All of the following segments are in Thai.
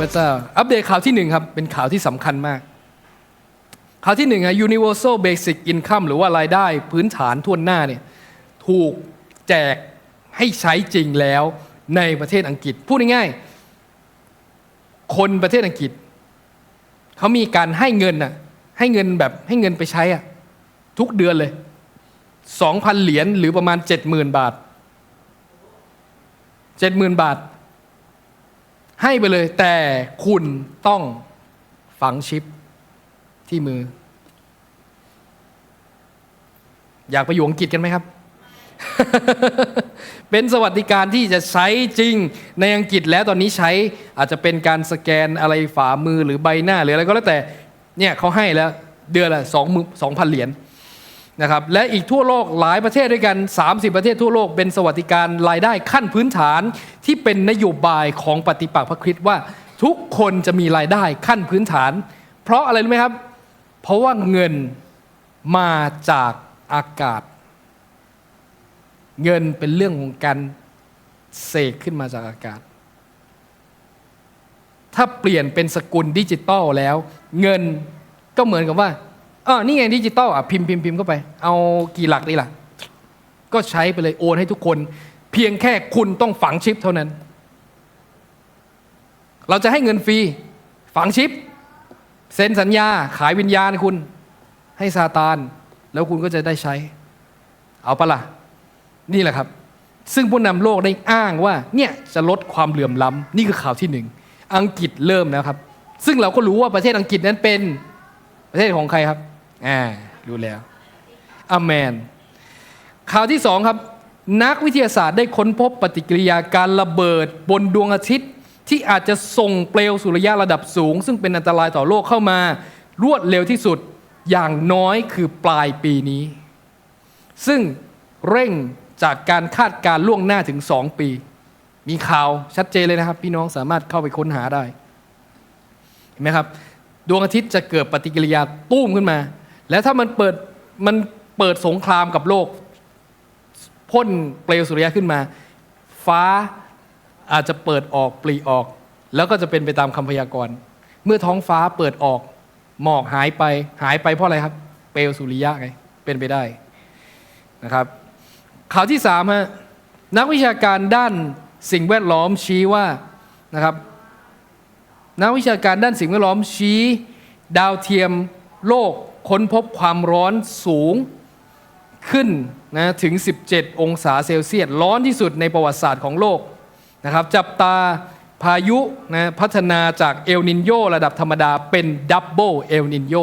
พระเจ้า อัปเดตข่าวที่หนึ่งครับ เป็นข่าวที่สำคัญมาก ข่าวที่หนึ่งอะ universal basic income หรือว่ารายได้พื้นฐานทั่วหน้าเนี่ยถูกแจกให้ใช้จริงแล้วในประเทศอังกฤษ พูดง่ายๆ คนประเทศอังกฤษ เขามีการให้เงินน่ะให้เงินแบบให้เงินไปใช้อะทุกเดือนเลย 2,000 เหรียญหรือประมาณ 70,000 บาท 70,000 บาท ให้ไปเลย แต่คุณต้องฝังชิปที่มือ อยากไปอยู่อังกฤษกันไหมครับ เป็นสวัสดิการที่จะใช้จริงในอังกฤษแล้วตอนนี้ใช้อาจจะเป็นการสแกนอะไรฝ่ามือหรือใบหน้าหรืออะไรก็แล้วแต่เนี่ยเขาให้แล้วเดือนละสองมือสองพันเหรียญ นะครับและอีกทั่วโลกหลายประเทศด้วยกัน 30 ประเทศทั่วโลกเป็นสวัสดิการรายได้ขั้นพื้นฐานที่เป็นนโยบายของปฏิปักษ์พระคริสต์ว่าทุกคนจะมีรายได้ขั้นพื้นฐาน เพราะอะไรรู้ไหมครับ เพราะว่าเงินมาจากอากาศ เงินเป็นเรื่องของการเสกขึ้นมาจากอากาศ ถ้าเปลี่ยนเป็นสกุลดิจิตอลแล้ว เงินก็เหมือนกับว่า อ๋อนี่ไงดิจิตอลอะพิมพ์พิมพ์พิมพ์เข้าไป เอากี่หลักดีล่ะ ก็ใช้ไปเลยโอนให้ทุกคน เพียงแค่คุณต้องฝังชิปเท่านั้น เราจะให้เงินฟรีฝังชิปเซ็นสัญญาขายวิญญาณคุณ ให้ซาตาน แล้วคุณก็จะได้ใช้ เอาปะล่ะ นี่แหละครับ ซึ่งผู้นำโลกได้อ้างว่า เนี่ยจะลดความเหลื่อมล้ำนี่คือข่าวที่หนึ่งอังกฤษเริ่มแล้วครับ ซึ่งเราก็รู้ว่าประเทศอังกฤษนั้นเป็นประเทศของใครครับ อ่ารู้แล้วอเมนข่าวที่สองครับ นักวิทยาศาสตร์ได้ค้นพบปฏิกิริยาการระเบิดบนดวงอาทิตย์ ที่อาจจะส่งเปลวสุริยะระดับสูง ซึ่งเป็นอันตรายต่อโลกเข้ามารวดเร็วที่สุดอย่างน้อยคือปลายปีนี้ ซึ่งเร่งจากการคาดการล่วงหน้าถึง2ปี มีข่าวชัดเจนเลยนะครับ พี่น้องสามารถเข้าไปค้นหาได้เห็นไหมครับ ดวงอาทิตย์จะเกิดปฏิกิริยาตุ้มขึ้นมา แล้วถ้ามันเปิดมันเปิดสงครามกับโลกพ่นเปลวสุริยะขึ้นมา ฟ้าอาจจะเปิดออกปลีออก แล้วก็จะเป็นไปตามคำพยากรณ์ เมื่อท้องฟ้าเปิดออกหมอกหายไปหายไปเพราะอะไรครับ เปลวสุริยะไงเป็นไปได้นะครับข่าวที่สามฮะนักวิชาการด้านสิ่งแวดล้อมชี้ว่านะครับนักวิชาการด้านสิ่งแวดล้อมชี้ ดาวเทียมโลก ค้นพบความร้อนสูงขึ้นนะถึง 17 องศาเซลเซียส ร้อนที่สุดในประวัติศาสตร์ของโลกนะครับ จับตาพายุนะพัฒนาจากเอลนินโยระดับธรรมดาเป็นดับเบิลเอลนินโย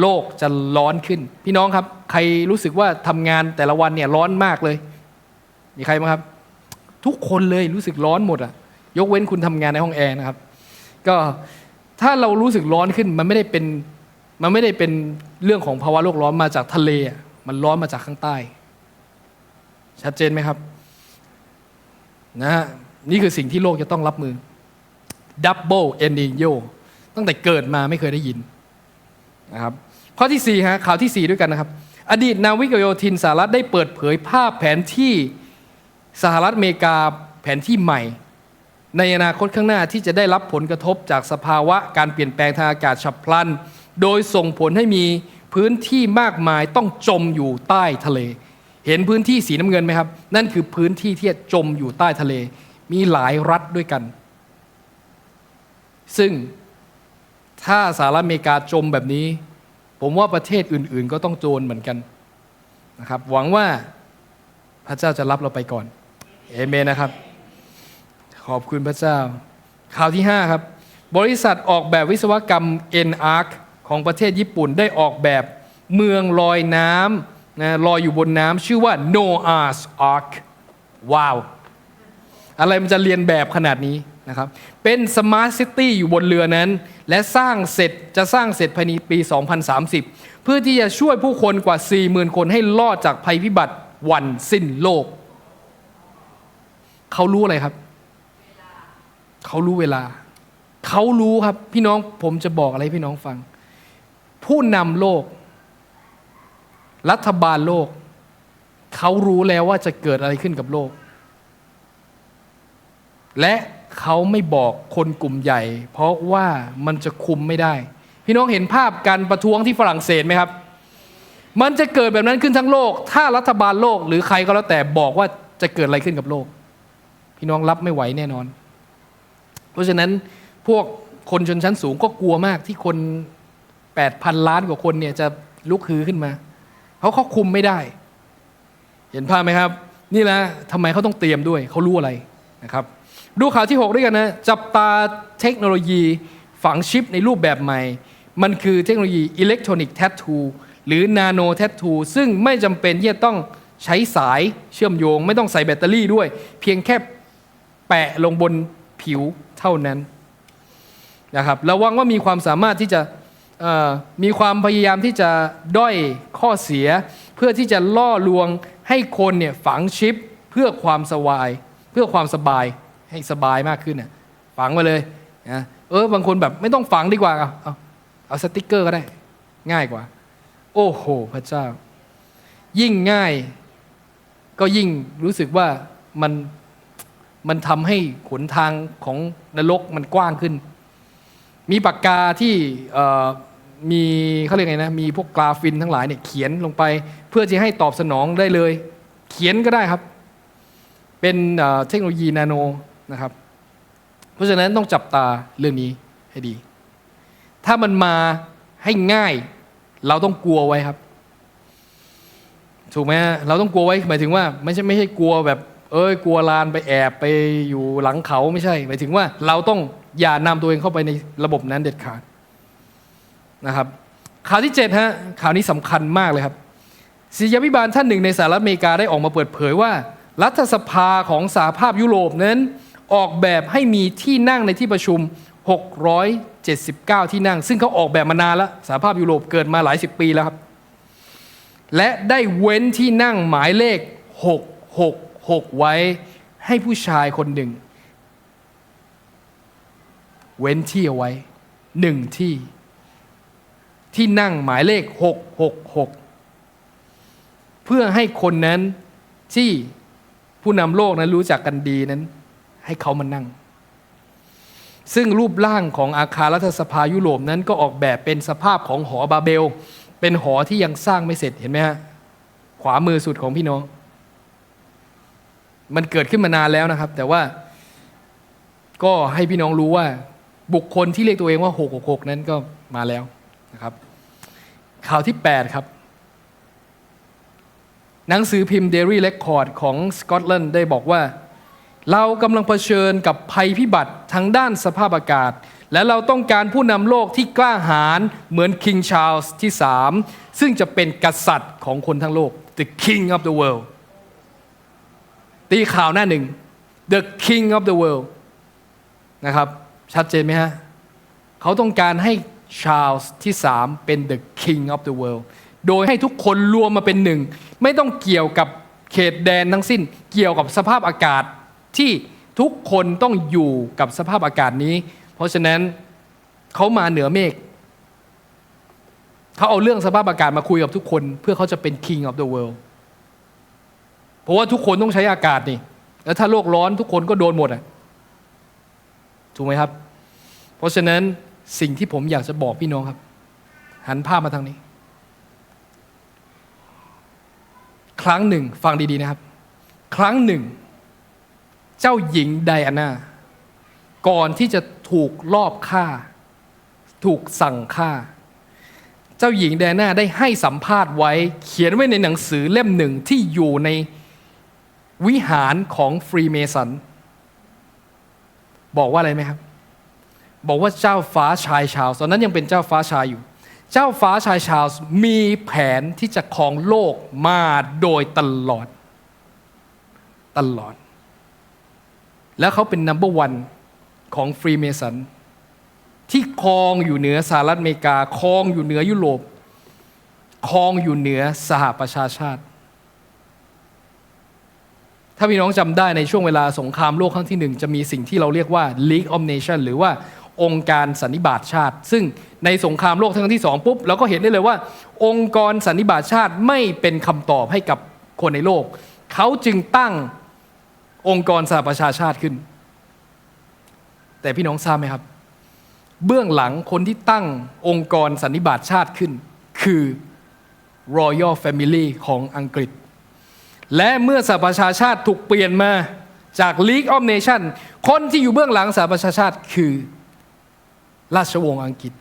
โลกจะร้อนขึ้น พี่น้องครับ ใครรู้สึกว่าทำงานแต่ละวันเนี่ยร้อนมากเลย มีใครบ้างครับ ทุกคนเลยรู้สึกร้อนหมดอะยกเว้นคุณทำงานในห้องแอร์นะครับ ก็ถ้าเรารู้สึกร้อนขึ้นมันไม่ได้เป็น มันไม่ได้เป็นเรื่องของภาวะโลกร้อนมาจากทะเล มันร้อนมาจากข้างใต้ ชัดเจนไหมครับ นะฮะ นี่คือสิ่งที่โลกจะต้องรับมือดับเบิลเอนดิโยตั้งแต่เกิดมาไม่เคยได้ยินนะครับข้อที่ 4 ฮะ ข่าวที่ 4 ด้วยกันนะครับ อดีตนาวิกโยธินสหรัฐได้เปิดเผยภาพแผนที่สหรัฐอเมริกาแผนที่ใหม่ ในอนาคตข้างหน้าที่จะได้รับผลกระทบจากสภาวะการเปลี่ยนแปลงทางอากาศฉับพลัน โดยส่งผลให้มีพื้นที่มากมายต้องจมอยู่ใต้ทะเล เห็นพื้นที่สีน้ำเงินไหมครับ นั่นคือพื้นที่ที่จะจมอยู่ใต้ทะเล มีหลายรัฐด้วยกัน ซึ่งถ้าสหรัฐอเมริกาจมแบบนี้ ผมว่าประเทศอื่น ๆ ก็ต้องโจรเหมือนกันนะครับ หวังว่าพระเจ้าจะรับเราไปก่อน เอเมนนะครับ ขอบคุณพระเจ้าข่าวที่ 5 ครับ บริษัทออกแบบวิศวกรรม N-Arc ของประเทศญี่ปุ่นได้ออกแบบเมืองลอยน้ำนะลอยอยู่บนน้ำชื่อว่า Noah's Ark ว้าว อะไรมันจะเรียนแบบขนาดนี้นะครับ เป็นสมาร์ทซิตี้อยู่บนเรือนั้น และสร้างเสร็จจะสร้างเสร็จภายในปี 2030 เพื่อที่จะช่วยผู้คนกว่า 40,000 คนให้รอดจากภัยพิบัติวันสิ้นโลก เขารู้อะไรครับ เขารู้เวลา เขารู้ครับ พี่น้องผมจะบอกอะไรพี่น้องฟัง ผู้นำโลก รัฐบาลโลก เขารู้แล้วว่าจะเกิดอะไรขึ้นกับโลก และเขาไม่บอกคนกลุ่มใหญ่ เพราะว่ามันจะคุมไม่ได้ พี่น้องเห็นภาพการประท้วงที่ฝรั่งเศสไหมครับ มันจะเกิดแบบนั้นขึ้นทั้งโลก ถ้ารัฐบาลโลกหรือใครก็แล้วแต่บอกว่าจะเกิดอะไรขึ้นกับโลก พี่น้องรับไม่ไหวแน่นอน เพราะฉะนั้นพวกคนชนชั้นสูงก็กลัวมากที่คน 8,000 ล้านกว่าคนเนี่ยจะลุกฮือขึ้นมาเพราเขาคุมไม่ได้ เห็นภาพไหมครับ นี่แหละทำไมเขาต้องเตรียมด้วยเขารู้อะไรนะครับ ดูข่าวที่ 6 ด้วยกันนะ จับตาเทคโนโลยีฝังชิปในรูปแบบใหม่ มันคือเทคโนโลยีอิเล็กทรอนิกส์แท t ทูหรือนาโนแท t ทูซึ่งไม่จำเป็นที่จะต้องใช้สายเชื่อมโยง ไม่ต้องใส่แบตเตอรี่ด้วย เพียงแค่แปะลงบนผิวเท่านั้นนะครับระวังว่ามีความสามารถที่จะ มีความพยายามที่จะด้อยข้อเสีย เพื่อที่จะล่อลวงให้คนเนี่ยฝังชิปเพื่อความสบาย เพื่อความสบายให้สบายมากขึ้นน่ะฝังมาเลยนะเออบางคนแบบไม่ต้องฝังดีกว่าเอาเอาเอาสติกเกอร์ก็ได้ ง่ายกว่า โอ้โห พระเจ้า ยิ่งง่าย ก็ยิ่งรู้สึกว่ามันมันทำให้ขนทางของนรกมันกว้างขึ้น มีปากกาที่ มีเขาเรียกไงนะมีพวกกราฟินทั้งหลายเนี่ยเขียนลงไป เพื่อที่ให้ตอบสนองได้เลย เขียนก็ได้ครับ เป็นเทคโนโลยีนาโนนะครับ เพราะฉะนั้นต้องจับตาเรื่องนี้ให้ดี ถ้ามันมาให้ง่าย เราต้องกลัวไว้ครับ ถูกไหมเราต้องกลัวไว้หมายถึงว่าไม่ใช่ไม่ใช่กลัวแบบ เอ้ยกลัวลานไปแอบไปอยู่หลังเขาไม่ใช่ หมายถึงว่าเราต้องอย่านำตัวเองเข้าไปในระบบนั้นเด็ดขาด นะครับข่าวที่7ฮะข่าวนี้สำคัญมากเลยครับศิษยาพิบาลท่านหนึ่งในสหรัฐอเมริกาได้ออกมาเปิดเผยว่า รัฐสภาของสหภาพยุโรปนั้นออกแบบให้มีที่นั่งในที่ประชุม 679 ที่นั่ง ซึ่งเขาออกแบบมานานแล้วสหภาพยุโรปเกิดมาหลายสิบปีแล้วครับ และได้เว้นที่นั่งหมายเลข 666 ไว้ให้ผู้ชายคนหนึ่ง เว้นที่เอาไว้หนึ่งที่ ที่นั่งหมายเลข 666 เพื่อให้คนนั้นที่ผู้นำโลกนั้นรู้จักกันดีนั้น ให้เขามานั่ง ซึ่งรูปร่างของอาคารรัฐสภายุโรปนั้นก็ออกแบบเป็นสภาพของหอบาเบล เป็นหอที่ยังสร้างไม่เสร็จเห็นไหมฮะขวามือสุดของพี่น้อง มันเกิดขึ้นมานานแล้วนะครับ แต่ว่าก็ให้พี่น้องรู้ว่าบุคคลที่เรียกตัวเองว่า 666 นั้นก็มาแล้ว นะครับ ข่าวที่ 8 ครับ หนังสือพิมพ์ Daily Record ของสกอตแลนด์ได้บอกว่า เรากำลังเผชิญกับภัยพิบัติทางด้านสภาพอากาศ และเราต้องการผู้นำโลกที่กล้าหาญเหมือนคิงชา r ลส์ที่ 3 ซึ่งจะเป็นกษัตริย์ของคนทั้งโลก the king of the world ตีข่าวหน้าหนึ่ง the king of the world นะครับ ชัดเจนไหมฮะ เขาต้องการให้ ชาลส์ที่3เป็น the king of the world โดยให้ทุกคนรวมมาเป็นหนึ่ง ไม่ต้องเกี่ยวกับเขตแดนทั้งสิ้น เกี่ยวกับสภาพอากาศที่ทุกคนต้องอยู่กับสภาพอากาศนี้ เพราะฉะนั้นเขามาเหนือเมฆเขาเอาเรื่องสภาพอากาศมาคุยกับทุกคน เพื่อเขาจะเป็น king of the world เพราะว่าทุกคนต้องใช้อากาศนี่ แล้วถ้าโลกร้อนทุกคนก็โดนหมดอะ ถูกไหมครับ เพราะฉะนั้น สิ่งที่ผมอยากจะบอกพี่น้องครับ หันภาพมาทางนี้ ครั้งหนึ่ง ฟังดีๆนะครับ ครั้งหนึ่ง เจ้าหญิงไดอาน่าก่อนที่จะถูกลอบฆ่า ถูกสั่งฆ่า เจ้าหญิงไดอาน่าได้ให้สัมภาษณ์ไว้ เขียนไว้ในหนังสือเล่มหนึ่งที่อยู่ในวิหารของฟรีเมสัน บอกว่าอะไรไหมครับ บอกว่าเจ้าฟ้าชายชาวสตอนนั้นยังเป็นเจ้าฟ้าชายอยู่ เจ้าฟ้าชายชาวสมีแผนที่จะครองโลกมาโดยตลอด ตลอด แล้วเขาเป็นนัมเบอร์วันของฟรีเมสันที่ครองอยู่เหนือสหรัฐอเมริกาครองอยู่เหนือยุโรปครองอยู่เหนือสหประชาชาติ ถ้าพี่น้องจำได้ในช่วงเวลาสงครามโลกครั้งที่หนึ่งจะมีสิ่งที่เราเรียกว่า League of Nations หรือว่า องค์การสันนิบาตชาติ ซึ่งในสงครามโลกครั้งที่สองปุ๊บเราก็เห็นได้เลยว่า องค์กรสันนิบาตชาติไม่เป็นคำตอบให้กับคนในโลก เขาจึงตั้งองค์กรสหประชาชาติขึ้น แต่พี่น้องทราบไหมครับ เบื้องหลังคนที่ตั้งองค์กรสันนิบาตชาติขึ้น คือ Royal Family ของอังกฤษ และเมื่อสหประชาชาติถูกเปลี่ยนมาจาก League of Nations คนที่อยู่เบื้องหลังสหประชาชาติคือ ราชวงศ์อังกฤษ